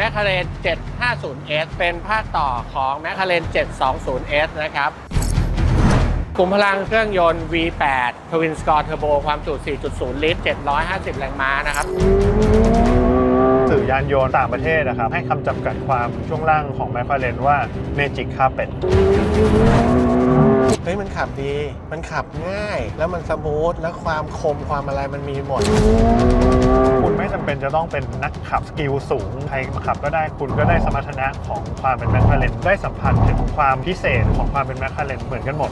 m c l a r e n 750S เป็นภาคต่อของ m c l a r e n 720S นะครับกลุ่มพลังเครื่องยนต์ V8 Twin Score Turbo ความจุ 4.0 ลิตร 750 แรงม้านะครับสื่อยานยนต์ต่างประเทศนะครับ ให้คำจำกัดความช่วงล่างของแมค l าเรนว่า Magic Carpet เฮ้ยมันขับดี มันขับง่าย แล้วมันสมูท แล้วความคมความอะไรมันมีหมด คุณไม่จำเป็นจะต้องเป็นนักขับสกิลสูง ใครมาขับก็ได้คุณก็ได้สมรรถนะของความเป็นแมคคาเรนได้สัมผัสถึงความพิเศษของความเป็นแมคคาเรนเหมือนกันหมด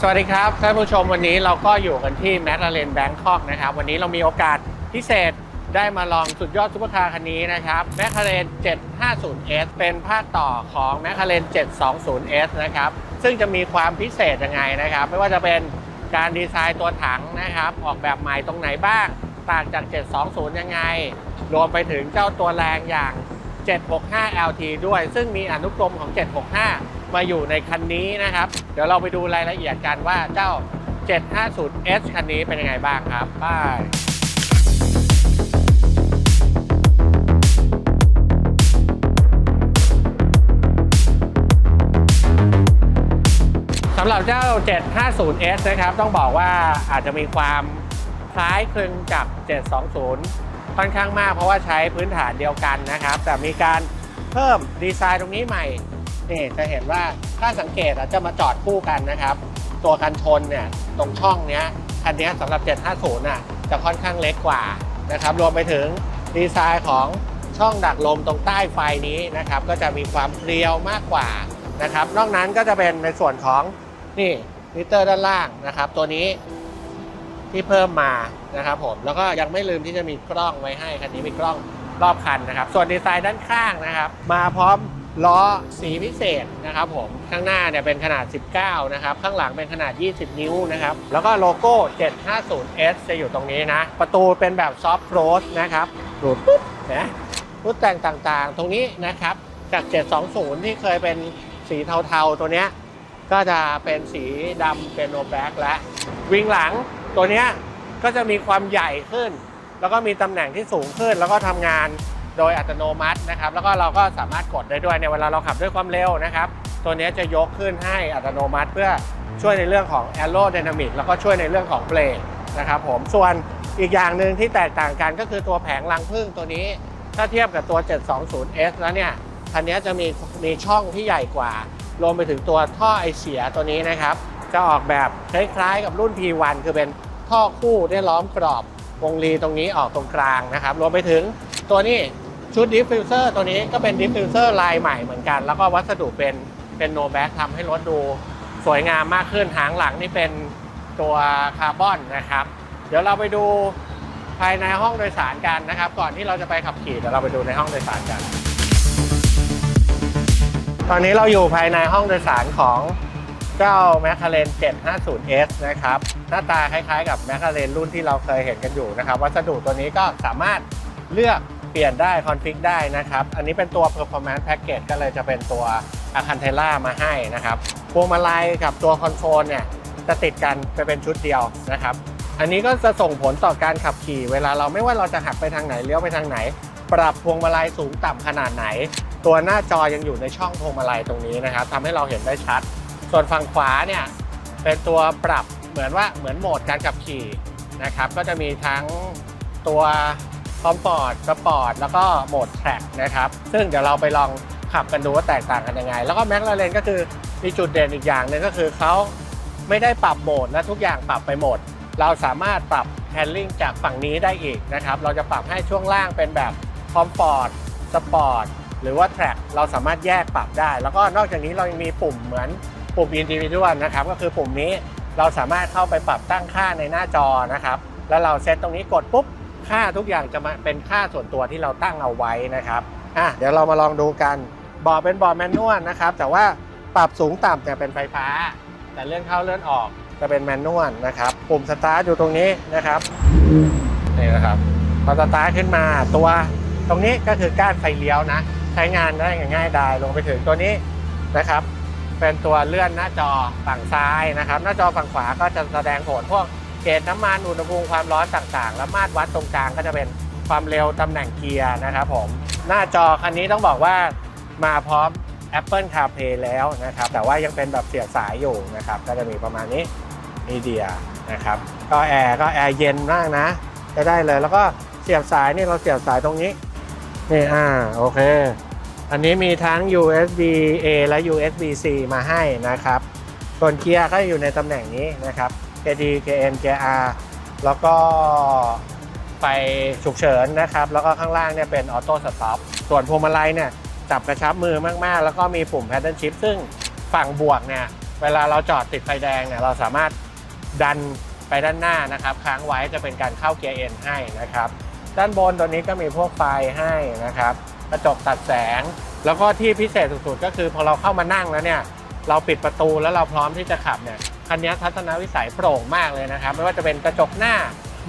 สวัสดีครับท่านผู้ชมวันนี้เราก็อยู่กันที่แม c l a r e n Bangkok นะครับ วันนี้เรามีโอกาสพิเศษได้มาลองสุดยอดซุปเปอร์คาร์คันนี้นะครับ m c l a r e n 750S เป็นภาคต่อของ m c l a r e n 720S นะครับ ซึ่งจะมีความพิเศษยังไงนะครับ ไม่ว่าจะเป็นการดีไซน์ตัวถังนะครับ ออกแบบใหม่ตรงไหนบ้าง ต่างจาก 720 ยังไง รวมไปถึงเจ้าตัวแรงอย่าง 765 LT ด้วย ซึ่งมีอนุกรมของ 765 มาอยู่ในคันนี้นะครับ เดี๋ยวเราไปดูรายละเอียดกันว่าเจ้า 750S คันนี้เป็นยังไงบ้างครับไปสำหรับเจ้า 750S นะครับ ต้องบอกว่าอาจจะมีความคล้ายคลึงกับ 720 ค่อนข้างมากเพราะว่าใช้พื้นฐานเดียวกันนะครับ แต่มีการเพิ่มดีไซน์ตรงนี้ใหม่ นี่จะเห็นว่าถ้าสังเกตอะจะมาจอดคู่กันนะครับ ตัวกันชนเนี่ยตรงช่องเนี้ยคันนี้สำหรับ 750น่ะจะค่อนข้างเล็กกว่านะครับรวมไปถึงดีไซน์ของช่องดักลมตรงใต้ไฟนี้นะครับ ก็จะมีความเพรียวมากกว่านะครับ นอกนั้นก็จะเป็นในส่วนของนี่มิเตอร์ด้านล่างนะครับ ตัวนี้ที่เพิ่มมานะครับผมแล้วก็ยังไม่ลืมที่จะมีกล้องไว้ให้คันนี้มีกล้องรอบคันนะครับ ส่วนดีไซน์ด้านข้างนะครับ มาพร้อม ล้อสีพิเศษนะครับผมข้างหน้าเนี่ยเป็นขนาด 19 นะครับ ข้างหลังเป็นขนาด 20 นิ้วนะครับ แล้วก็โลโก้ 750S จะอยู่ตรงนี้นะ ประตูเป็นแบบซอฟต์โคลสนะครับดูดปุ๊บนะรูปแต่งต่างๆ ตรงนี้นะครับ จาก 720 ที่เคยเป็นสีเทาๆ ตัวเนี้ยก็จะเป็นสีดำเป็นโนแบล็กและวิงหลังตัวเนี้ยก็จะมีความใหญ่ขึ้น แล้วก็มีตำแหน่งที่สูงขึ้นแล้วก็ทำงาน โดยอัตโนมัตินะครับ แล้วก็เราก็สามารถกดได้ด้วยในเวลาเราขับด้วยความเร็วนะครับ ตัวนี้จะยกขึ้นให้อัตโนมัติเพื่อช่วยในเรื่องของ aerodynamic แล้วก็ช่วยในเรื่องของเบรกนะครับผมส่วนอีกอย่างหนึ่งที่แตกต่างกันก็คือตัวแผงรังพึ่งตัวนี้ ถ้าเทียบกับตัว 720S แล้วเนี่ยคันนี้จะมีมีช่องที่ใหญ่กว่า รวมไปถึงตัวท่อไอเสียตัวนี้นะครับ จะออกแบบคล้ายๆกับรุ่น P1 คือเป็นท่อคู่ได้ล้อมกรอบวงรีตรงนี้ออกตรงกลางนะครับ รวมไปถึงตัวนี้ ชุดดิฟฟิวเซอร์ตัวนี้ก็เป็นดิฟฟิวเซอร์ลายใหม่เหมือนกัน แล้วก็วัสดุเป็นเป็นโนแบ็กทำให้รถดูสวยงามมากขึ้นหางหลังนี่เป็นตัวคาร์บอนนะครับ เดี๋ยวเราไปดูภายในห้องโดยสารกันนะครับ ก่อนที่เราจะไปขับขี่เดี๋ยวเราไปดูในห้องโดยสารกัน ตอนนี้เราอยู่ภายในห้องโดยสารของเจ้า m c l a r e n 750S นะครับ หน้าตาคล้ายๆกับ m c l a r e n รุ่นที่เราเคยเห็นกันอยู่นะครับ วัสดุตัวนี้ก็สามารถเลือก ปลี่ยนได้คอนฟิกได้นะครับ อันนี้เป็นตัว performance package ก็เลยจะเป็นตัว a c a n t e l a มาให้นะครับพวงมาลัยกับตัวคอนโซลเนี่ยจะติดกันไปเป็นชุดเดียวนะครับ อันนี้ก็จะส่งผลต่อการขับขี่ เวลาเราไม่ว่าเราจะหักไปทางไหนเลี้ยวไปทางไหน ปรับพวงมาลัยสูงต่ำขนาดไหน ตัวหน้าจอยังอยู่ในช่องพวงมาลัยตรงนี้นะครับทำให้เราเห็นได้ชัด ส่วนฝั่งขวาเนี่ยเป็นตัวปรับเหมือนว่าเหมือนโหมดการขับขี่นะครับ ก็จะมีทั้งตัว อมฟอร์ตสปอร์ตแล้วก็โหมดแทร็กนะครับ ซึ่งเดี๋ยวเราไปลองขับกันดูว่าแตกต่างกันยังไง แล้วก็แม็กลาเรนก็คือมีจุดเด่นอีกอย่างหนึ่งก็คือเขาไม่ได้ปรับโหมดและทุกอย่างปรับไปหมด เราสามารถปรับแฮนดิ้งจากฝั่งนี้ได้อีกนะครับ เราจะปรับให้ช่วงล่างเป็นแบบคอมฟอร์ตสปอร์ตหรือว่าแทร็กเราสามารถแยกปรับได้ แล้วก็นอกจากนี้เรายังมีปุ่มเหมือนปุ่ม individual นะครับ ก็คือปุ่มนี้เราสามารถเข้าไปปรับตั้งค่าในหน้าจอนะครับ แล้วเราเซตตรงนี้กดปุ๊บ ค่าทุกอย่างจะมาเป็นค่าส่วนตัวที่เราตั้งเอาไว้นะครับอะเดี๋ยวเรามาลองดูกันบอร์ดเป็นบอร์ดแมนนวลนะครับ แต่ว่าปรับสูงต่ำเนี่ยเป็นไฟฟ้า แต่เลื่อนเข้าเลื่อนออกจะเป็นแมนนวลนะครับปุ่มสตาร์ทอยู่ตรงนี้นะครับนี่นะครับพอสตาร์ทขึ้นมาตัวตรงนี้ก็คือก้านไฟเลี้ยวนะ ใช้งานได้ง่ายๆได้ลงไปถึงตัวนี้นะครับ เป็นตัวเลื่อนหน้าจอฝั่งซ้ายนะครับ หน้าจอฝั่งขวาก็จะแสดงผลพวก เกจน้ำมันอุณหภูมิความร้อนต่างๆ แล้วมาตรวัดตรงกลางก็จะเป็นความเร็วตำแหน่งเกียร์นะครับผม หน้าจอคันนี้ต้องบอกว่ามาพร้อม Apple CarPlay แล้วนะครับ แต่ว่ายังเป็นแบบเสียบสายอยู่นะครับ ก็จะมีประมาณนี้มีเดียนะครับ ก็แอร์ก็แอร์เย็นมากนะจะได้เลย แล้วก็เสียบสายนี่เราเสียบสายตรงนี้นี่อ่าโอเค อันนี้มีทั้ง USB A และ USB C มาให้นะครับส่วนเกียร์ก็อยู่ในตำแหน่งนี้นะครับ KD KN KR แล้วก็ไฟฉุกเฉินนะครับ แล้วก็ข้างล่างเนี่ยเป็นออโต้สต็อปส่วนพวงมาลัยเนี่ยจับกระชับมือมากๆ แล้วก็มีปุ่ม paddle shift ซึ่งฝั่งบวกเนี่ยเวลาเราจอดติดไฟแดงเนี่ยเราสามารถดันไปด้านหน้านะครับ ค้างไว้จะเป็นการเข้าเกียร์ N ให้นะครับ ด้านบนตัวนี้ก็มีพวกไฟให้นะครับ กระจกตัดแสง แล้วก็ที่พิเศษสุดๆ ก็คือพอเราเข้ามานั่งแล้วเนี่ย เราปิดประตูแล้วเราพร้อมที่จะขับเนี่ย คันนี้ทัศนวิสัยโปร่งมากเลยนะครับ ไม่ว่าจะเป็นกระจกหน้า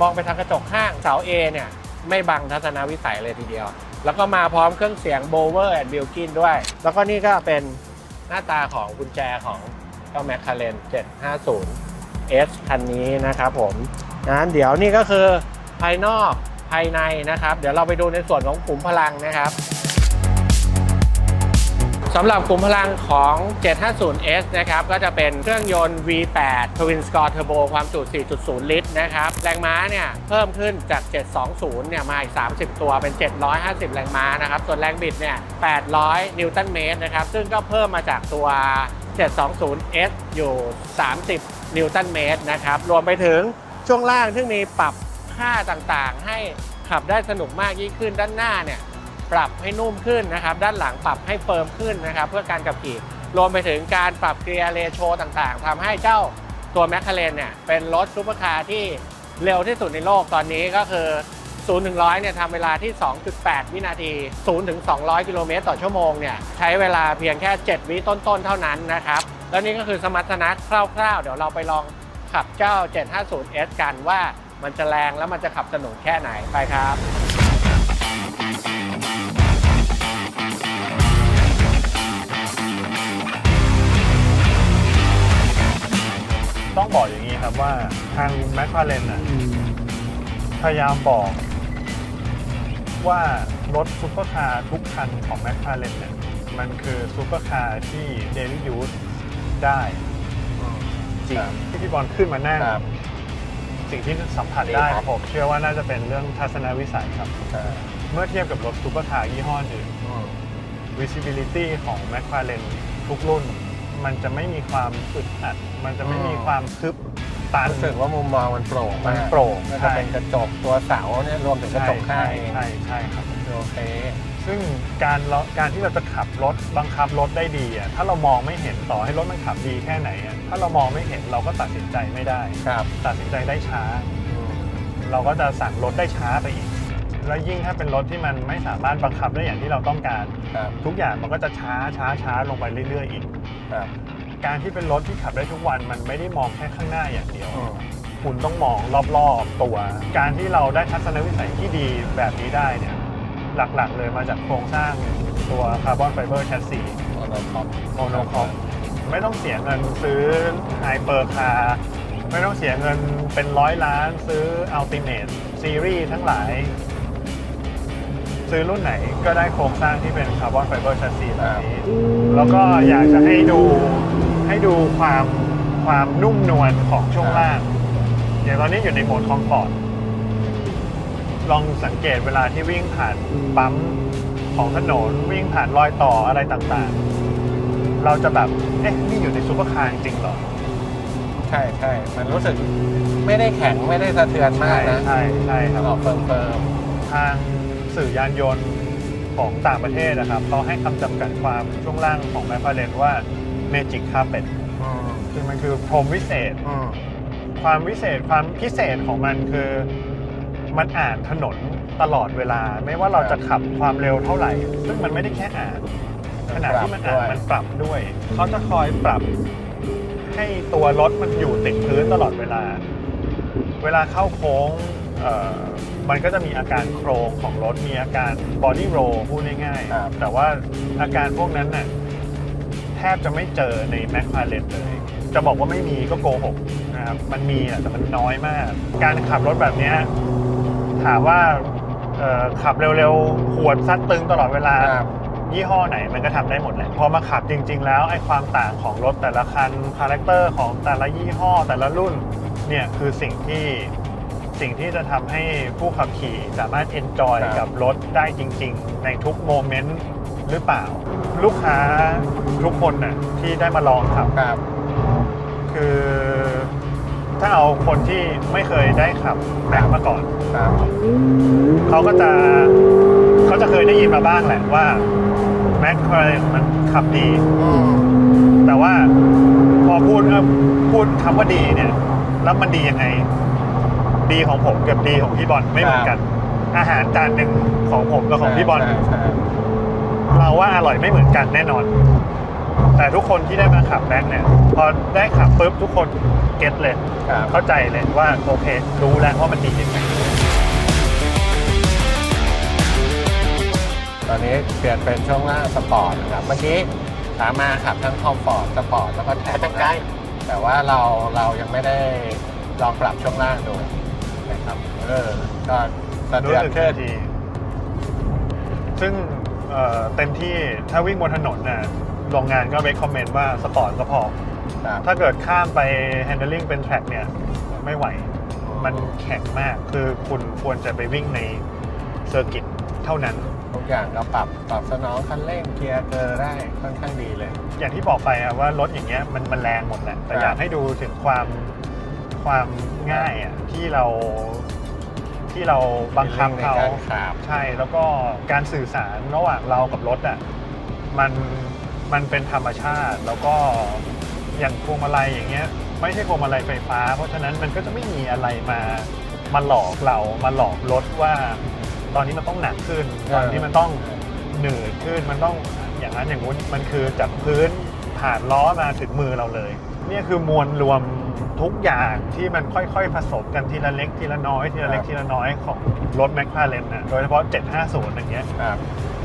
มองไปทางกระจกข้างเสา A เนี่ยไม่บังทัศนวิสัยเลยทีเดียว แล้วก็มาพร้อมเครื่องเสียง Bower and Bilkin ด้วย แล้วก็นี่ก็เป็นหน้าตาของกุญแจของเจ้า McLaren 750 S คันนี้นะครับผมนั้นเดี๋ยวนี่ก็คือภายนอกภายในนะครับ เดี๋ยวเราไปดูในส่วนของขุมพลังนะครับ สำหรับกลุ่มพลังของ 750S นะครับ ก็จะเป็นเครื่องยนต์ V8 Twin Score Turbo ความจุ 4.0 ลิตรนะครับ แรงม้าเนี่ย เพิ่มขึ้นจาก 720 เนี่ย มาอีก 30 ตัวเป็น 750 แรงม้านะครับ ส่วนแรงบิดเนี่ย 800 นิวตันเมตรนะครับ ซึ่งก็เพิ่มมาจากตัว 720S อยู่ 30 นิวตันเมตรนะครับ รวมไปถึงช่วงล่างที่มีปรับค่าต่างๆ ให้ขับได้สนุกมากยิ่งขึ้นด้านหน้าเนี่ย ปรับให้นุ่มขึ้นนะครับ ด้านหลังปรับให้เฟิร์มขึ้นนะครับ เพื่อการขับขี่ รวมไปถึงการปรับเกียร์เรโชต่างๆทำให้เจ้าตัวแมคคาเรนเนี่ยเป็นรถซูเปอร์คาร์ที่เร็วที่สุดในโลกตอนนี้ก็คือ 0 ถึง 100 เนี่ยทำเวลาที่ 2.8 วินาที 0 ถึง 200 กิโลเมตรต่อชั่วโมงเนี่ยใช้เวลาเพียงแค่ 7 วิต้น ๆ เท่านั้นนะครับ แล้วนี่ก็คือสมรรถนะคร่าวๆ เดี๋ยวเราไปลองขับเจ้า 750S กันว่ามันจะแรงแล้วมันจะขับสนุกแค่ไหนไปครับ ต้องบอกอย่างนี้ครับว่าทางแมค l a เรนอะพยายามบอกว่ารถซูเปอร์คาร์ทุกคันของแมค l a เรนเนี่ยมันคือซูเปอร์คาร์ที่เดลี่ยูสได้จริงที่พี่บอลขึ้นมานั่งครับสิ่งที่สัมผัสดีได้ครับผมเชื่อว่าน่าจะเป็นเรื่องทัศนวิสัยครับ เมื่อเทียบกับรถซูเปอร์คาร์ยี่ห้ออื่น visibility ของ McLaren ทุกรุ่น มันจะไม่มีความอึดอัด มันจะไม่มีความทึบตัน รู้สึกว่ามุมมองมันโปร่งมันมากโปร่งก็จะเป็นกระจกตัวเสาเนี่ยรวมถึงกระจกข้างใช่เองใช่ใช่ครับ โอเค ซึ่งการเราการที่เราจะขับรถบังคับรถได้ดีอะถ้าเรามองไม่เห็นต่อให้รถมันขับดีแค่ไหนอะถ้าเรามองไม่เห็นเราก็ตัดสินใจไม่ได้ ครับตัดสินใจได้ช้า อืมเราก็จะสั่งรถได้ช้าไปอีก แล้วยิ่งถ้าเป็นรถที่มันไม่สามารถบังคับได้อย่างที่เราต้องการ ครับทุกอย่างมันก็จะช้าช้าช้าลงไปเรื่อย ๆ อีก ครับการที่เป็นรถที่ขับได้ทุกวันมันไม่ได้มองแค่ข้างหน้าอย่างเดียว อืมคุณต้องมองรอบๆตัว การที่เราได้ทัศนวิสัยที่ดีแบบนี้ได้เนี่ยหลักๆเลยมาจากโครงสร้างตัวคาร์บอนไฟเบอร์แชสซีโมโนคอม โมโนคอมไม่ต้องเสียเงินซื้อไฮเปอร์คาร์ไม่ต้องเสียเงินเป็นร้อยล้านซื้ออัลติเม e ซีรีส์ทั้งหลาย ซื้อรุ่นไหนก็ได้โครงสร้างที่เป็นคาร์บอนไฟเบอร์แชสซีแบบนี้ แล้วก็อยากจะให้ดูให้ดูความความนุ่มนวลของช่วงล่างอย่างตอนนี้อยู่ในโหมดคอมฟอร์ตลองสังเกตเวลาที่วิ่งผ่านปั๊มของถนนวิ่งผ่านรอยต่ออะไรต่างๆ เราจะแบบ เอ๊ะ นี่อยู่ในซูเปอร์คาร์จริงๆเหรอ ใช่ใช่มันรู้สึกไม่ได้แข็งไม่ได้สะเทือนมากนะ ใช่ใช่ครับออกเฟิร์มเฟิร์มทาง สื่อยานยนต์ของต่างประเทศนะครับเขาให้คำจำกัดความช่วงล่างของแมคฟาเรนว่า Magic Carpet อืมคือมันคือพรมวิเศษ อืมความวิเศษความพิเศษของมันคือมันอ่านถนนตลอดเวลา ไม่ว่าเราจะขับความเร็วเท่าไหร่ ซึ่งมันไม่ได้แค่อ่านขณะที่มันอ่านมันปรับด้วยเขาจะคอยปรับให้ตัวรถมันอยู่ติดพื้นตลอดเวลา เวลาเข้าโค้งเอ่อ มันก็จะมีอาการโครงของรถมีอาการบอดี้โรพูดง่ายครับ ๆแต่ว่าอาการพวกนั้นน่ะแทบจะไม่เจอในแม c ลาเรนเลย จะบอกว่าไม่มีก็โกหกนะครับมันมีอะแต่มันน้อยมาก การขับรถแบบเนี้ยถามว่าเอ่อขับเร็วๆขวดซัดตึงตลอดเวลา ครับ ยี่ห้อไหนมันก็ทำได้หมดแหละพอมาขับจริง ๆ แล้วไอ้ความต่างของรถแต่ละคันคาแรคเตอร์ของแต่ละยี่ห้อแต่ละรุ่นเนี่ยคือสิ่งที่ สิ่งที่จะทำให้ผู้ขับขี่สามารถเอนจอยครับ กับรถได้จริง ๆ ในทุกโมเมนต์หรือเปล่า ลูกค้าทุกคนน่ะที่ได้มาลองขับ ครับ คือถ้าเอาคนที่ไม่เคยได้ขับแม็กมาก่อน ครับ เขาก็จะเขาจะเคยได้ยินมาบ้างแหละว่าแม็กคาเรนมันขับดี อืมแต่ว่าพอพูดเอ่อพูดคำว่าดีเนี่ย แล้วมันดียังไง ดีของผมกับดีของพี่บอลไม่เหมือนกัน อาหารจานหนึ่งของผมกับของพี่บอลใช่ใช่เราว่าอร่อยไม่เหมือนกันแน่นอน แต่ทุกคนที่ได้มาขับแม็กเนี่ย พอได้ขับปุ๊บทุกคนเก็ตเลยครับเข้าใจเลยว่าโอเค รู้แล้วว่ามันดียังไงตอนนี้เปลี่ยนเป็นช่วงล่างสปอร์ตนะครับ เมื่อกี้สามารถขับทั้งคอมฟอร์ตสปอร์ตแล้วก็แท็กได้แต่ว่าเราเรายังไม่ได้ลองปรับช่วงล่างดูนะครับ เออก็สะดรู้วกสึกขึ้นที ซึ่งเอ่อเต็มที่ถ้าวิ่งบนถนนน่ะโรงงานก็ recommend ว่าสปอร์ตก็พอครับถ้าเกิดข้ามไป handling เป็น track เนี่ย ไม่ไหวมันแข็งมากคือคุณควรจะไปวิ่งในเซอร์กิตเท่านั้น ทุกอย่างก็ปรับปรับสนองคันเร่งเกียร์เกอร์ได้ค่อนข้างดีเลย อย่างที่บอกไปอะว่ารถอย่างเงี้ยมันมันแรงหมดแหละแต่ครับอยากให้ดูถึงความความง่ายอะที่เรา ที่เราบังคับในเขาการขับใช่แล้วก็การสื่อสารระหว่างเรากับรถอะมันมันเป็นธรรมชาติ แล้วก็อย่างพวงมาลัยอย่างเงี้ย ไม่ใช่พวงมาลัยไฟฟ้า เพราะฉะนั้นมันก็จะไม่มีอะไรมามาหลอกเรามาหลอกรถว่า ตอนนี้มันต้องหนักขึ้น ตอนนี้มันต้องหนืดขึ้นมันต้องอย่างนั้นอย่างนู้นมันคือจากพื้นผ่านล้อมาถึงมือเราเลยเนี่ยคือมวลรวม ทุกอย่างที่มันค่อยๆ ผสมกันทีละเล็กทีละน้อยทีละเล็กทีละน้อยของรถแมคลาเรนนะโดยเฉพาะ 750 อย่างเงี้ยครับ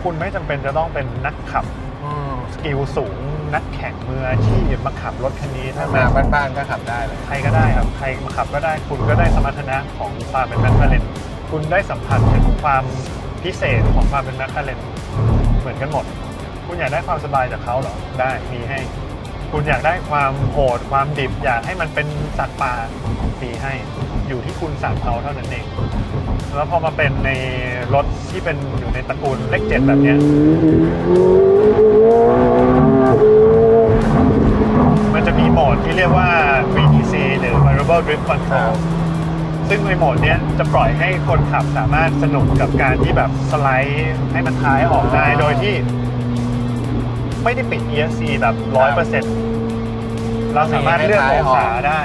คุณไม่จำเป็นจะต้องเป็นนักขับอืมสกิลสูง นักแข่งมืออาชีพมาขับรถคันนี้ถ้าถ้ามามาบ้านๆก็ขับได้เลย ใครก็ได้ครับ ใครมาขับก็ได้คุณก็ได้สมรรถนะของความเป็นแมคลาเรนคุณได้สัมผัสถึงความพิเศษของความเป็นแมคลาเรนเหมือนกันหมด คุณอยากได้ความสบายจากเขาเหรอได้มีให้ คุณอยากได้ความโหดความดิบ อยากให้มันเป็นสัตว์ป่ามีให้อยู่ที่คุณสั่งเขาเท่านั้นเอง แล้วพอมาเป็นในรถที่เป็นอยู่ในตระกูลเลขเจ็ดแบบเนี้ยมันจะมีโหมดที่เรียกว่า VTC หรือ Variable Drift Control ซึ่งในโหมดเนี้ยจะปล่อยให้คนขับสามารถสนุกกับการที่แบบสไลด์ให้มันท้ายออกได้โดยที่ ไม่ได้ปิด ESC แบบร้อยเปอร์เซ็นต์เราสามารถเลือกองศาได้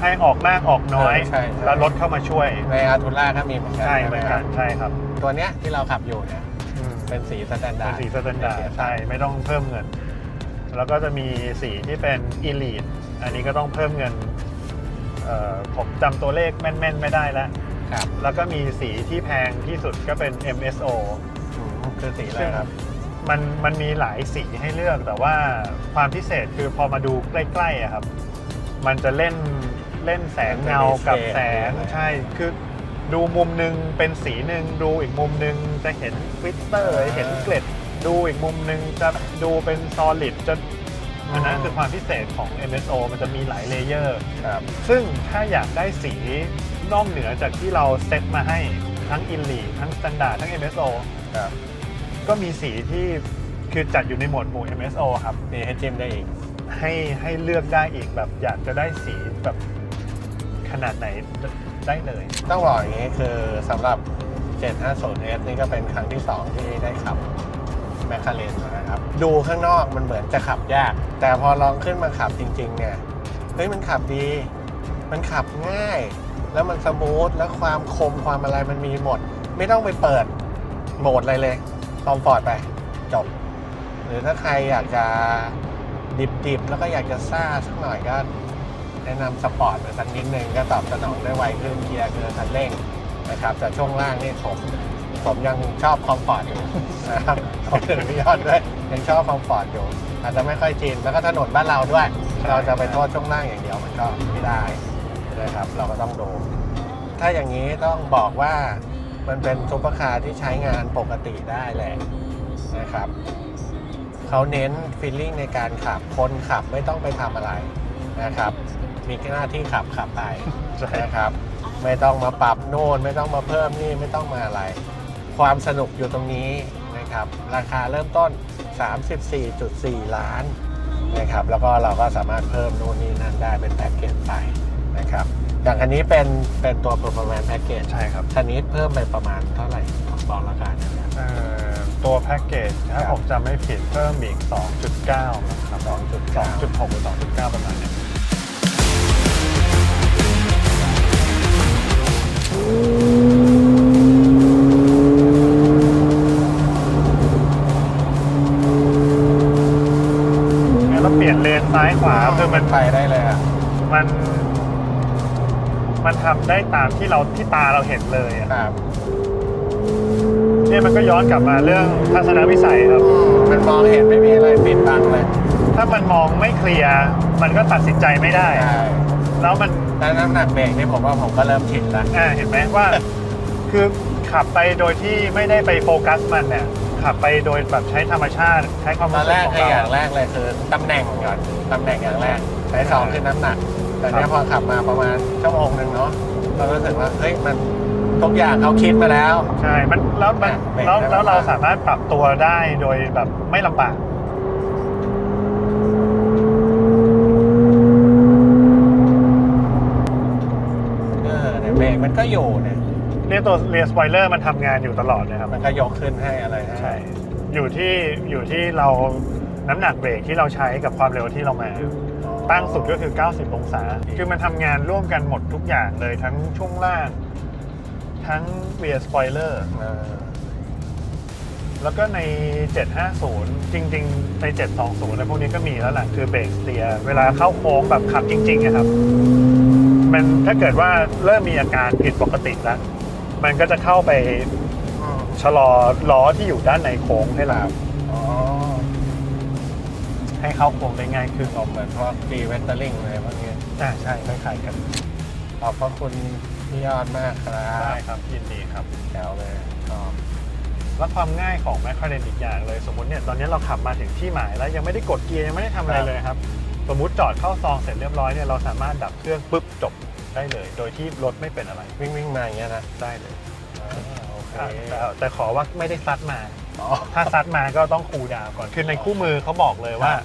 ให้ออกมากออกน้อย ใช่ใช่ แล้วรถเข้ามาช่วย ในอาทูล่าถ้ามีเหมือนกันใช่เหมือนกันไหใช่ครับตัวเนี้ยที่เราขับอยู่เนี่ยอืมเป็นสีสแตนดาเป็ร์นดสีสแตนดาร์ดใช่ไม่ต้องเพิ่มเงิน แล้วก็จะมีสีที่เป็น Elite อันนี้ก็ต้องเพิ่มเงินเอ่อผมจำตัวเลขแม่น ๆ ไม่ได้แล้ว ครับแล้วก็มีสีที่แพงที่สุดก็เป็น MSO อืมคือสีอะไรครับ มันมันมีหลายสีให้เลือก แต่ว่าความพิเศษคือพอมาดูใกล้ๆอะครับ มันจะเล่นเล่นแสงเงากับแสงมันจะมีเฉดใช่คือดูมุมหนึ่งเป็นสีหนึ่งดูอีกมุมหนึ่งจะเห็นกลิตเตอร์อ่าเห็นเกล็ด ดูอีกมุมหนึ่งจะดูเป็นซอลิดจะอันนั้นอืมคือความพิเศษของ MSO มันจะมีหลายเลเยอร์ครับซึ่งถ้าอยากได้สีนอกเหนือจากที่เราเซตมาให้ทั้ง i n l e ทั้ง Standard ทั้ง MSO ครับ ก็มีสีที่คือจัดอยู่ในหมวดหมู่ MSO ครับ มีให้จิ้มได้อีก ให้ให้เลือกได้อีกแบบอยากจะได้สีแบบขนาดไหนได้เลย ต้องบอกอย่างนี้คือสำหรับ 750S นี่ก็เป็นครั้งที่ 2 ที่ได้ขับแมคคาเรนนะครับ ดูข้างนอกมันเหมือนจะขับยาก แต่พอลองขึ้นมาขับจริง ๆ เนี่ย เฮ้ยมันขับดี มันขับง่าย แล้วมันสมูท แล้วความคมความอะไรมันมีหมด ไม่ต้องไปเปิดโหมดอะไรเลย คอมฟอร์ตไปจบ หรือถ้าใครอยากจะดิบๆ แล้วก็อยากจะซ่าสักหน่อยก็ แนะนำสปอร์ตไปสักนิดนึงก็ตอบสนองได้ไวขึ้นเกียร์เกินคันเร่งนะครับ แต่ช่วงล่างนี่ผมผมยังชอบคอมฟอร์ตอยู่นะครับผมถึงพี่ยอดด้วยยังชอบคอมฟอร์ตอยู่ อาจจะไม่ค่อยชินแล้วก็ถนนบ้านเราด้วย เราจะไปโทษช่วงล่างอย่างเดียวมันก็ไม่ได้นะครับ เราก็ต้องดู ถ้าอย่างนี้ต้องบอกว่า มันเป็นซุปเปอร์คาร์ที่ใช้งานปกติได้แหละนะครับเขาเน้นฟีลลิ่งในการขับ คนขับไม่ต้องไปทำอะไรนะครับ มีหน้าที่ขับขับไปใช่นะครับ ไม่ต้องมาปรับโน่น ไม่ต้องมาเพิ่มนี่ไม่ต้องมาอะไร ความสนุกอยู่ตรงนี้นะครับ ราคาเริ่มต้น 34.4 ล้านนะครับ แล้วก็เราก็สามารถเพิ่มนู่นนี่นั่นได้เป็นแพ็กเกจไปนะครับ อย่างคันนี้เป็นเป็นตัว performance package ใช่ครับคันนี้เพิ่มไปประมาณเท่าไหร่บอกราคาหนะครับ เอ่อตัวแพ็กเกจถ้าครับผมจำไม่ผิดเพิ่มอีก 2.9นะครับ2.9 2.6หรือ2.9 ประมาณเนี้ยแล้วเปลี่ยนเลนซ้ายขวาคือมันไปได้ ทำได้ตามที่เราที่ตาเราเห็นเลยอะครับเนี่ยมันก็ย้อนกลับมาเรื่องทัศนวิสัยครับมันมองเห็นไม่มีอะไรปิดบังเลยถ้ามันมองไม่เคลียร์มันก็ตัดสินใจไม่ได้ ใช่แล้วมัน แล้วน้ำหนักเบรกนี่ผมว่าผมก็เริ่มชินแล้วอ่าเห็นไหมว่า คือขับไปโดยที่ไม่ได้ไปโฟกัสมันเนี่ยขับไปโดยแบบใช้ธรรมชาติ ใช้ความตอรู้นสึแรกกของไอ้เราอย่างแรกเลยคือตำแหน่งก่อนตำแหน่งอย่างแรกใช้สองคือน้ำหนัก แต่เนี้ยพอขับมาประมาณชั่วโมงหนึ่งเนาะเรารู้สึกว่าเฮ้ยมันทุกอย่างเขาคิดมาแล้ว ใช่ มันแล้วมันอะเบรกแล้วได้แล้วเราบ้าง สามารถปรับตัวได้โดยแบบไม่ลำบาก เออเนี่ยเบรกมันก็อยู่เนี่ยเนี่ยตัวเรียสปอยเลอร์มันทำงานอยู่ตลอดนะครับ มันก็ยกขึ้นให้อะไรให้ใช่ อยู่ที่อยู่ที่เราน้ำหนักเบรกที่เราใช้กับความเร็วที่เรามา ตั้งสุดก็คือ 90 องศา คือมันทำงานร่วมกันหมดทุกอย่างเลยทั้งช่วงล่าง ทั้งเรียสปอยเลอร์แล้วก็ใน 750 จริง ๆ ใน 720อะไรพวกนี้ก็มีแล้วแหละคือเบรกสเตียร์เวลาเข้าโค้งแบบขับจริงๆอะครับ มันถ้าเกิดว่าเริ่มมีอาการผิดปกติแล้ว มันก็จะเข้าไปชะลอล้อที่อยู่ด้านในโค้งให้เรา ให้เข้าโค้งได้ง่ายขึ้นผมเหมือนพวกดีเวสเตอร์ลิงอะไรพวกนี้อ่าใช่คล้ายๆกันขอบพระคุณพี่ยอดมากครัได้บครับยินดีครับแถวเลยชอบแล้วความง่ายของแมคคาเรนอีกอย่างเลย สมมติเนี่ยตอนนี้เราขับมาถึงที่หมายแล้วยังไม่ได้กดเกียร์ยังไม่ได้ทำอะไรเลยครับ สมมุติจอดเข้าซองเสร็จเรียบร้อยเนี่ยเราสามารถดับเครื่องปุ๊บจบได้เลย โดยที่รถไม่เป็นอะไรวิ่งวิ่งมาอย่างเงี้ยนะได้เลยอ่าโอเคอะแต่แต่ขอว่าไม่ได้ซัดมาอ๋อ ถ้าซัดมาก็ต้องคูลดาวน์ก่อนคือในคู่มือเขาบอกเลยว่าครับ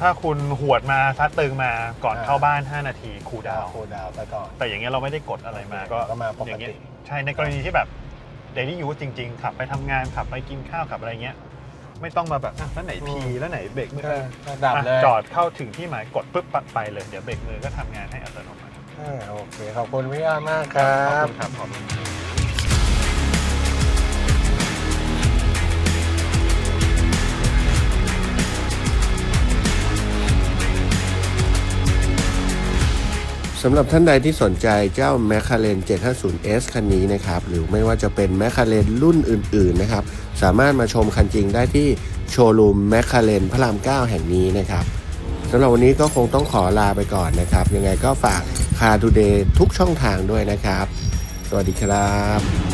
ถ้าคุณหวดมาซัดตึงมาก่อนอ่าเข้าบ้าน 5 นาทีคูลดาดาววคูลดาวน์ไปก่อน แต่อย่างเงี้ยเราไม่ได้กดอะไรมาก็ก็มาปกติอย่างเงี้ยใช่ในกรณีที่แบบเดลี่ยูจริง ๆ ขับไปทำงานขับไปกินข้าวขับอะไรเงี้ยไม่ต้องมาแบบอะแล้วไหนพีแล้วไหนเบรกมือก็ก็ดับเลยอะจอดเข้าถึงที่หมายกดปุ๊บปัดไปเลยเดี๋ยวเบรกมือก็ทำงานให้อัตโนมัติอ่าโอเคขอบคุณพี่ยอดมากครัขอบบคุณครับขอบคุณ สำหรับท่านใดที่สนใจเจ้า m c l a r e n 750S คันนี้นะครับ หรือไม่ว่าจะเป็น m c l a r e n รุ่นอื่นๆนะครับ สามารถมาชมคันจริงได้ที่โชว์รูม m c l a r e n พระราม 9 แห่งนี้นะครับสำหรับวันนี้ก็คงต้องขอลาไปก่อนนะครับ ยังไงก็ฝาก Car Today ทุกช่องทางด้วยนะครับ สวัสดีครับ